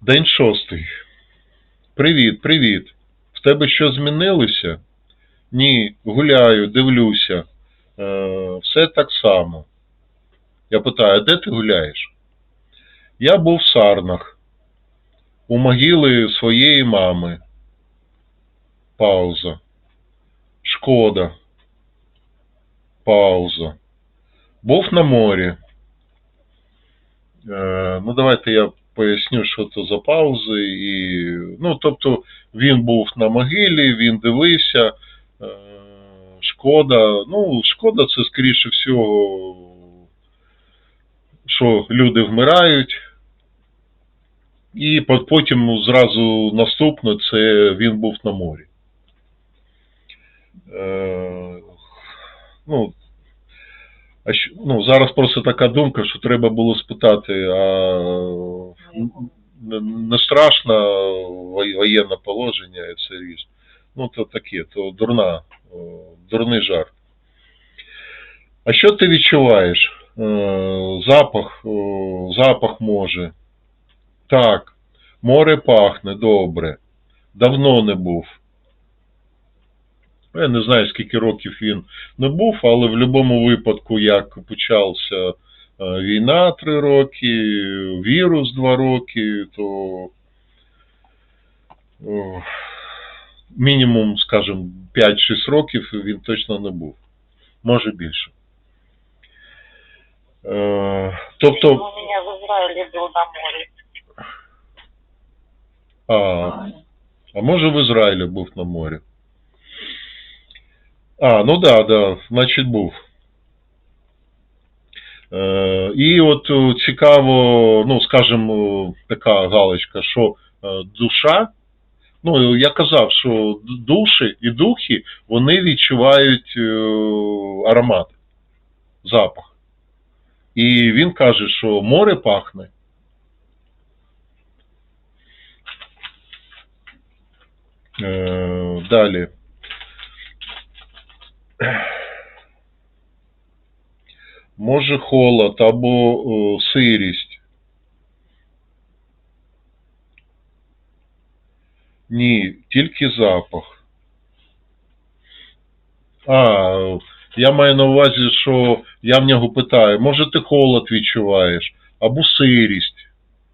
День шостий. Привіт, привіт. В тебе що змінилося? Ні, гуляю, дивлюся. Е, все так само. Я питаю, а де ти гуляєш? Я був в Сарнах. У могили своєї мами. Пауза. Шкода. Пауза. Був на морі. Е, ну, давайте я поясню, що це за паузи. І, ну, тобто, він був на могилі, він дивився. Е, шкода. Ну, шкода, це, скоріше всього, що люди вмирають. І потім зразу наступне це він був на морі. Е, ну, а що, ну, зараз просто така думка, що треба було спитати, а не, страшно воєнне положення і все річ. Ну, то таке, то дурна, дурний жарт. А що ти відчуваєш? Е, запах, запах може. Так, море пахне добре. Давно не був. Я не знаю, скільки років він не був, але в будь-якому випадку, як почався е, війна три роки, вірус два роки, то мінімум, скажімо, 5-6 років він точно не був. Може більше. Е, тобто, У меня в Израиле был на море. а, а може в Ізраїлі був на морі? А, ну да, да, значить був. Е, і от е, цікаво, ну, скажімо, така галочка, що е, душа, ну, я казав, що душі і духи, вони відчувають аромат, запах. І він каже, що море пахне. Далі. Може холод або о, сирість. Ні, тільки запах. А, я маю на увазі, що я в нього питаю, може ти холод відчуваєш, або сирість.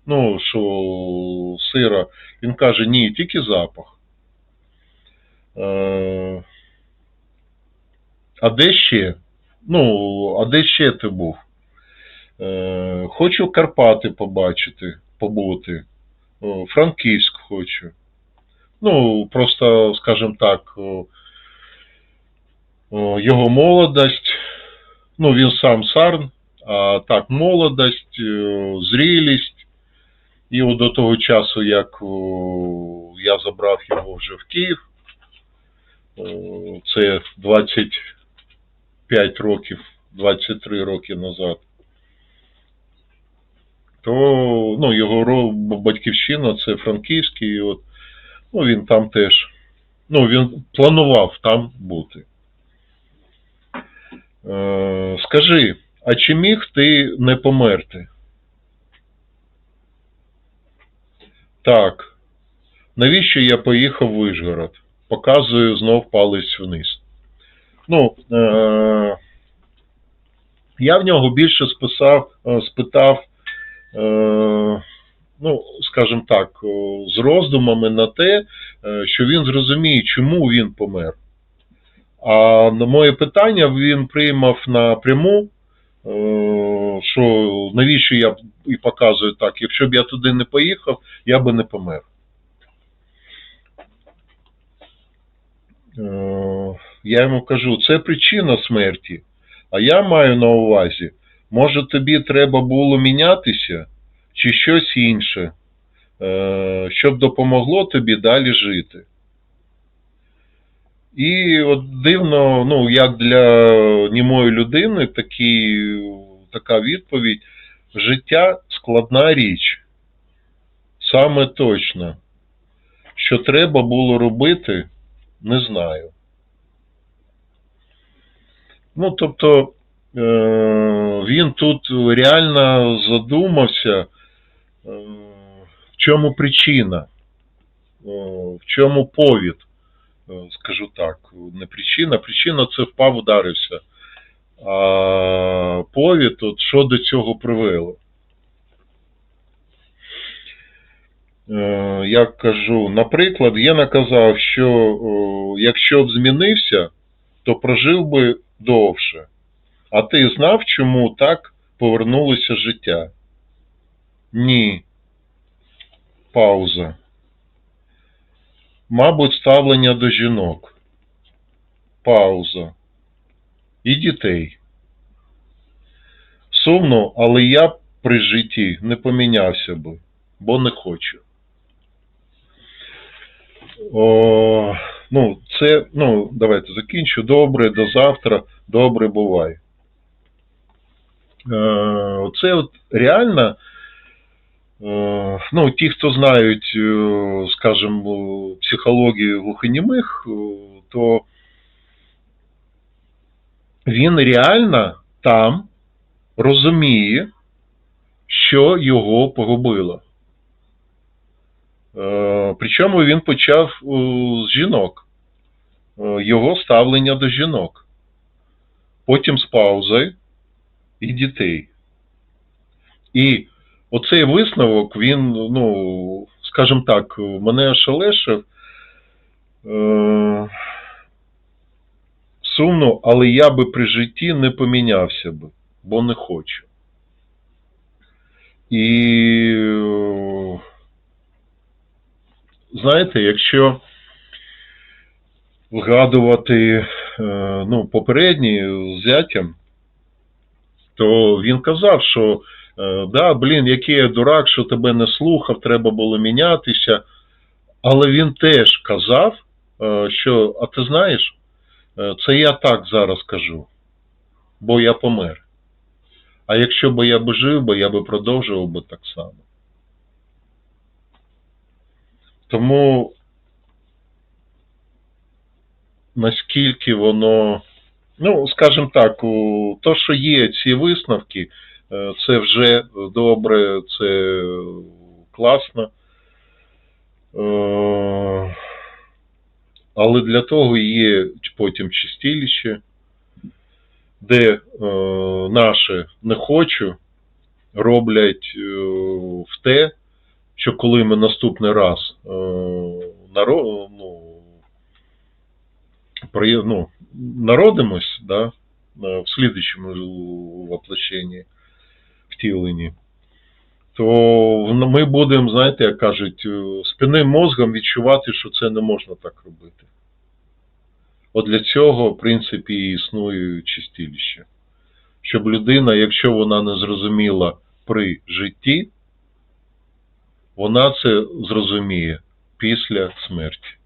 Ну, що сира. Він каже, ні, тільки запах. Е, а де ще? Ну, а де ще ти був? Е, Хочу Карпати побачити, побути. Е, Франківськ хочу. Ну, просто, скажімо так, е, е, його молодость, ну, він сам Сарн, а так, молодость, зрілість. І от до того часу, як я забрав його вже в Київ, це 20. 5 років, 23 роки назад, то ну, його батьківщина це Франківський. от, ну, Він там теж. Ну, він планував там бути. Е, Скажи, а чи міг ти не померти? Так. Навіщо я поїхав в Вишгород? Показую знов палець вниз. Ну, е- я в нього більше списав, е, спитав, е- ну, скажімо так, з роздумами на те, е, що він зрозуміє, чому він помер. А на моє питання він приймав напряму, е, що навіщо я і показую так, якщо б я туди не поїхав, я би не помер. Я йому кажу, це причина смерті. А я маю на увазі, може тобі треба було мінятися чи щось інше, е, щоб допомогло тобі далі жити. І от дивно, ну, як для німої людини, такі, така відповідь: життя складна річ. Саме точно. Що треба було робити, не знаю. Ну, тобто, е, він тут реально задумався, е, в чому причина, в чому повід, Е, скажу так, не причина, причина це впав, ударився. А повід, от що до цього привело. Е, Я кажу, наприклад, я наказав, що якщо б змінився, то прожив би довше. А ти знав, чому так повернулося життя? Ні. Пауза. Мабуть, ставлення до жінок. Пауза. І дітей. Сумно, але я при житті не помінявся би, бо не хочу. О, ну, це, ну, давайте закінчу. Добре, до завтра. Добре, бувай. Е, Це от реально, е, ну, ті, хто знають, е, скажімо, психологію глухонімих, то він реально там розуміє, що його погубило. Причому він почав е, з жінок, Е, його ставлення до жінок. Потім з паузою і дітей. І оцей висновок, він, ну, скажімо так, мене ошелешив. Е, Сумно, але я би при житті не помінявся би, бо не хочу. І знаєте, якщо вгадувати е, ну, попередні зятям, то він казав, що е, да, блін, який я дурак, що тебе не слухав, треба було мінятися. Але він теж казав, е, що, а ти знаєш, це я так зараз кажу, бо я помер. А якщо б я б жив, би, я би продовжував би так само. Тому наскільки воно, ну, скажімо так, у- то, що є ці висновки, е, це вже добре, це класно. Е, Але для того є потім чистилище, де е, наше не хочу роблять в те, що коли ми наступний раз е, ну, ну, народимось, да, е, в слідчому воплощенні, втіленні, то ми будемо, знаєте, як кажуть, е, спинним мозгом відчувати, що це не можна так робити. От для цього, в принципі, існує чистилище. Щоб людина, якщо вона не зрозуміла при житті, вона це зрозуміє після смерті.